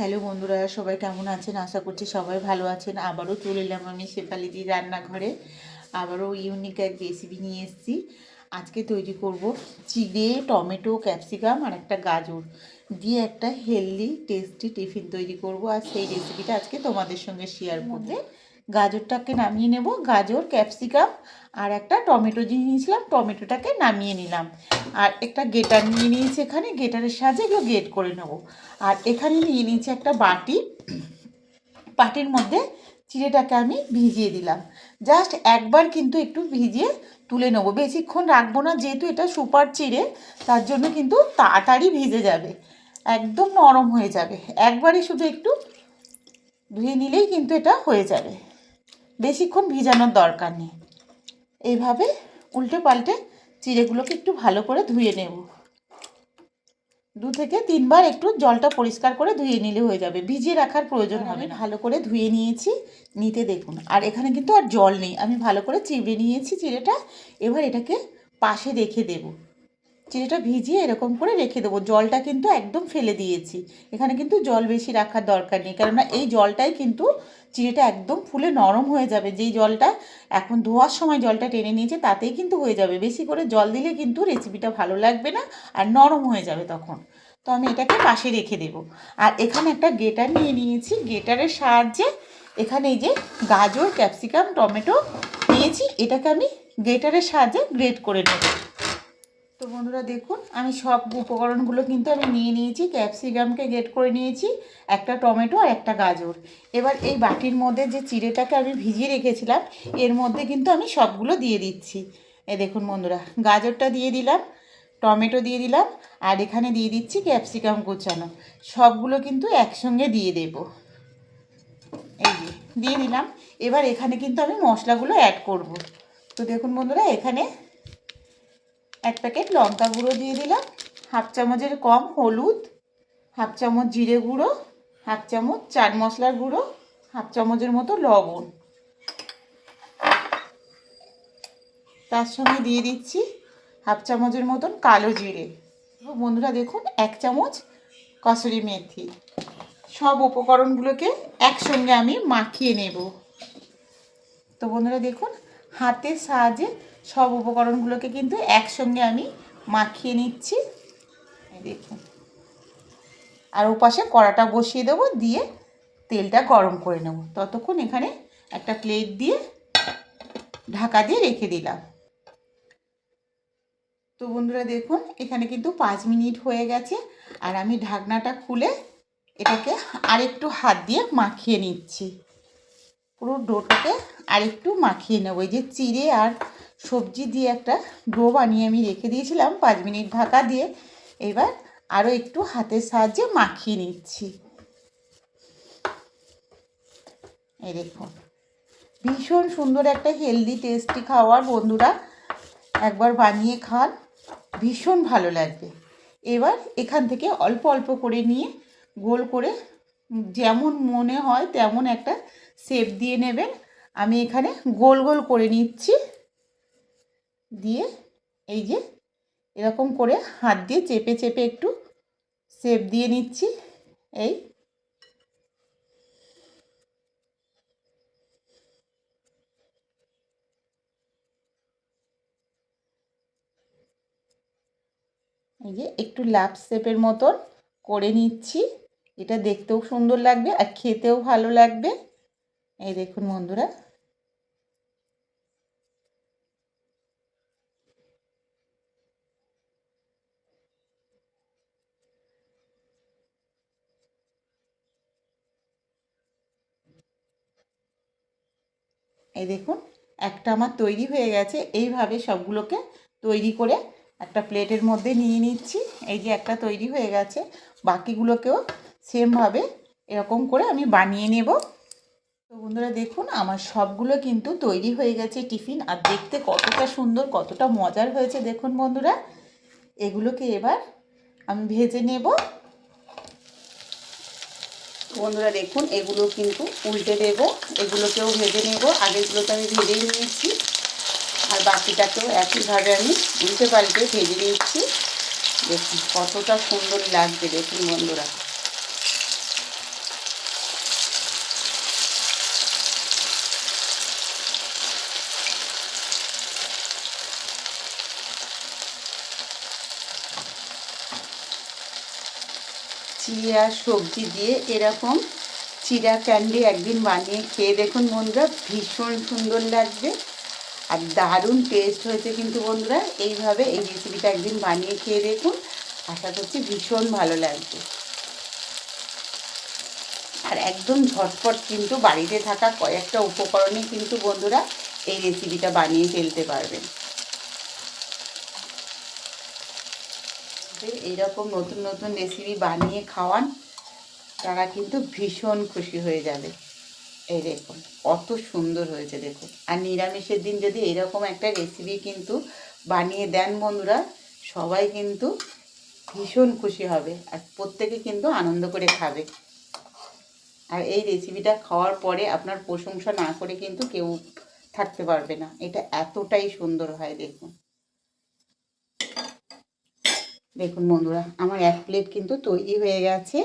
Hello বন্ধুরা, সবাই কেমন আছেন? আশা করছি সবাই ভালো আছেন। আবারও চলে এলাম আমি শেফালিদির রান্নাঘরে। আবারও ইউনিক এক রেসিপি নিয়ে এসেছি। আজকে তৈরি করব চিড়ে, টমেটো ক্যাপসিকাম আর একটা গাজর। দিয়ে একটা হেলদি টেস্টি টিফিন তৈরি করব। আর সেই রেসিপিটা আজকে তোমাদের সঙ্গে শেয়ার করতে গাজরটাকে নামিয়ে নেব। গাজর, ক্যাপসিকাম আর একটা টমেটো দিয়ে নিয়েছিলাম, টমেটোটাকে নামিয়ে নিলাম। আর একটা গেটার নিয়ে নিয়েছি এখানে, গেটারের সাহায্যে এগুলো গেট করে নেব। আর এখানে নিয়ে নিয়েছি একটা বাটি। বাটির মধ্যে চিড়েটাকে আমি ভিজিয়ে দিলাম। জাস্ট একবার কিন্তু একটু ভিজিয়ে তুলে নেব। বেশিক্ষণ রাখব না, যেহেতু এটা সুপার চিড়ে, তার জন্য কিন্তু তাড়াতাড়ি ভিজে যাবে। একদম নরম হয়ে যাবে। একবারই শুধু একটু ধুয়ে নিলেই কিন্তু এটা হয়ে যাবে। বেশিক্ষণ ভিজানোর দরকার নেই। এইভাবে উল্টে পাল্টে চিড়েগুলোকে একটু ভালো করে ধুয়ে নেব। দু থেকে তিনবার একটু জলটা পরিষ্কার করে ধুয়ে নিলে হয়ে যাবে। ভিজিয়ে রাখার প্রয়োজন হবে। ভালো করে ধুয়ে নিয়েছি, নিতে দেখুন। আর এখানে কিন্তু আর জল নেই। আমি ভালো করে চিড়ে নিয়েছি চিড়েটা। এবার এটাকে পাশে রেখে দেব। চিড়েটা ভিজিয়ে এরকম করে রেখে দেবো। জলটা কিন্তু একদম ফেলে দিয়েছি। এখানে কিন্তু জল বেশি রাখার দরকার নেই। কেননা এই জলটাই কিন্তু চিড়েটা একদম ফুলে নরম হয়ে যাবে। যেই জলটা এখন ধোয়ার সময় জলটা টেনে নিয়েছে, তাতেই কিন্তু হয়ে যাবে। বেশি করে জল দিলে কিন্তু রেসিপিটা ভালো লাগবে না আর নরম হয়ে যাবে তখন। তো আমি এটাকে পাশে রেখে দেব। আর এখানে একটা গেটার নিয়ে নিয়েছি। গেটারের সাহায্যে এখানে এই যে গাজর, ক্যাপসিকাম, টমেটো নিয়েছি। এটাকে আমি গেটারের সাহায্যে গ্রেট করে নেব। তো বন্ধুরা দেখুন, আমি সব উপকরণগুলো কিন্তু আমি নিয়ে নিয়েছি, ক্যাপসিকামকে গেট করে নিয়েছি, একটা টমেটো আর একটা গাজর। এবার এই বাটির মধ্যে যে চিড়েটাকে আমি ভিজিয়ে রেখেছিলাম, এর মধ্যে কিন্তু আমি সবগুলো দিয়ে দিচ্ছি। এ দেখুন বন্ধুরা, গাজরটা দিয়ে দিলাম, টমেটো দিয়ে দিলাম, আর এখানে দিয়ে দিচ্ছি ক্যাপসিকাম কুচানো। সবগুলো কিন্তু একসঙ্গে দিয়ে দেব। এই দিয়ে দিলাম। এবার এখানে কিন্তু আমি মশলাগুলো অ্যাড করব। তো দেখুন বন্ধুরা, এখানে এক প্যাকেট লঙ্কা গুঁড়ো দিয়ে দিলাম, হাফ চামচের কম হলুদ, হাফ চামচ জিরে গুঁড়ো, হাফ চামচ চাট মশলার গুঁড়ো, হাফ চামচের মতো লবণ। তার সঙ্গে দিয়ে দিচ্ছি হাফ চামচের মতন কালো জিরে। বন্ধুরা দেখুন, এক চামচ কসুরি মেথি। সব উপকরণগুলোকে একসঙ্গে আমি মাখিয়ে নেব। তো বন্ধুরা দেখুন, হাতের সাহায্যে সব উপকরণগুলোকে কিন্তু একসঙ্গে আমি মাখিয়ে নিচ্ছি। দেখুন। আর ওপাশে কড়াটা বসিয়ে দেবো, দিয়ে তেলটা গরম করে নেব। ততক্ষণ এখানে একটা প্লেট দিয়ে ঢাকা দিয়ে রেখে দিলাম। তো বন্ধুরা দেখুন, এখানে কিন্তু পাঁচ মিনিট হয়ে গেছে, আর আমি ঢাকনাটা খুলে এটাকে আরেকটু হাত দিয়ে মাখিয়ে নিচ্ছি। পুরো ডোটাকে আরেকটু মাখিয়ে নেব। এই যে চিড়ে আর সবজি দিয়ে একটা ডো বানিয়ে আমি রেখে দিয়েছিলাম, পাঁচ মিনিট ঢাকা দিয়ে। এবার আরও একটু হাতের সাহায্যে মাখিয়ে নিচ্ছি। এই দেখুন, ভীষণ সুন্দর একটা হেলদি টেস্টি খাওয়ার বন্ধুরা একবার বানিয়ে খান, ভীষণ ভালো লাগবে। এবার এখান থেকে অল্প অল্প করে নিয়ে গোল করে যেমন মনে হয় তেমন একটা শেপ দিয়ে নেবেন। আমি এখানে গোল গোল করে নিচ্ছি। দিয়ে এই যে এরকম করে হাত দিয়ে চেপে চেপে একটু শেপ দিয়ে নিচ্ছি। এই এই যে একটু লাভ শেপের মতন করে নিচ্ছি। এটা দেখতেও সুন্দর লাগবে আর খেতেও ভালো লাগবে। এই দেখুন বন্ধুরা। এই দেখুন, একটা আমার তৈরি হয়ে গেছে। এইভাবে সবগুলোকে তৈরি করে একটা প্লেটের মধ্যে নিয়ে নিচ্ছি। এই যে একটা তৈরি হয়ে গেছে, বাকিগুলোকেও সেমভাবে এরকম করে আমি বানিয়ে নেব। তো বন্ধুরা দেখুন, আমার সবগুলো কিন্তু তৈরি হয়ে গেছে টিফিন, আর দেখতে কতটা সুন্দর, কতটা মজার হয়েছে। দেখুন বন্ধুরা, এগুলোকে এবার আমি ভেজে নেব। বন্ধুরা দেখুন, এগুলো কিন্তু উল্টে দেব। এগুলোকেও ভেজে নেব। তো আমি ভেজেই নিয়েছি। আর বাকিটাকেও একইভাবে আমি উল্টে পাল্টে ভেজে নিচ্ছি। দেখুন, কতটা সুন্দর লাগবে দেখুন বন্ধুরা। চিড়ে সবজি দিয়ে এরকম চিড়া ক্যান্ডি একদিন বানিয়ে খেয়ে দেখুন বন্ধুরা, ভীষণ সুন্দর লাগবে আর দারুণ টেস্ট হয়েছে কিন্তু বন্ধুরা, এইভাবে এই রেসিপিটা একদিন বানিয়ে খেয়ে দেখুন, আশা করছি ভীষণ ভালো লাগবে। আর একদম ঝটপট কিন্তু বাড়িতে থাকা কয়েকটা উপকরণে কিন্তু বন্ধুরা এই রেসিপিটা বানিয়ে ফেলতে পারবেন। এইরকম নতুন নতুন রেসিপি বানিয়ে খাওয়ান, তারা কিন্তু ভীষণ খুশি হয়ে যাবে। এই দেখুন, কত সুন্দর হয়েছে দেখুন। আর নিরামিষের দিন যদি এরকম একটা রেসিপি কিন্তু বানিয়ে দেন বন্ধুরা, সবাই কিন্তু ভীষণ খুশি হবে আর প্রত্যেকে কিন্তু আনন্দ করে খাবে। আর এই রেসিপিটা খাওয়ার পরে আপনার প্রশংসা না করে কিন্তু কেউ থাকতে পারবে না। এটা এতটাই সুন্দর হয় দেখুন। দেখুন বন্ধুরা, আমার এক প্লেট কিন্তু তৈরি হয়ে গেছে।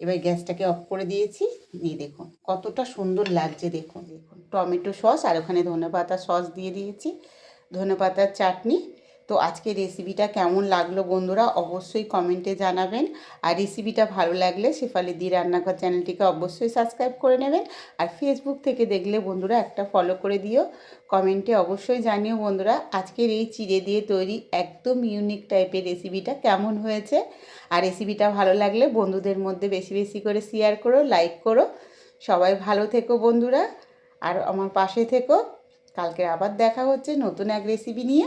এবার গ্যাসটাকে অফ করে দিয়েছি। দিয়ে দেখুন, কতটা সুন্দর লাগছে দেখুন। দেখুন টমেটো সস আর ওখানে ধনেপাতা সস দিয়ে দিয়েছি। ধনেপাতার চাটনি তো আজকে রেসিপিটা কেমন লাগল বন্ধুরা অবশ্যই কমেন্টে জানাবেন। আর রেসিপিটা ভালো লাগলে শেফালি দি রান্নাঘর চ্যানেলটিকে অবশ্যই সাবস্ক্রাইব করে নেবেন। আর ফেসবুক থেকে দেখলে বন্ধুরা একটা ফলো করে দিও। কমেন্টে অবশ্যই জানিও বন্ধুরা আজকের এই চিড়ে দিয়ে তৈরি একদম ইউনিক টাইপের রেসিপিটা কেমন হয়েছে। আর রেসিপিটা ভালো লাগলে বন্ধুদের মধ্যে বেশি বেশি করে শেয়ার করো লাইক করো। সবাই ভালো থেকো বন্ধুরা। আর আমার পাশে থেকো। কালকে আবার দেখা হচ্ছে নতুন এক রেসিপি নিয়ে।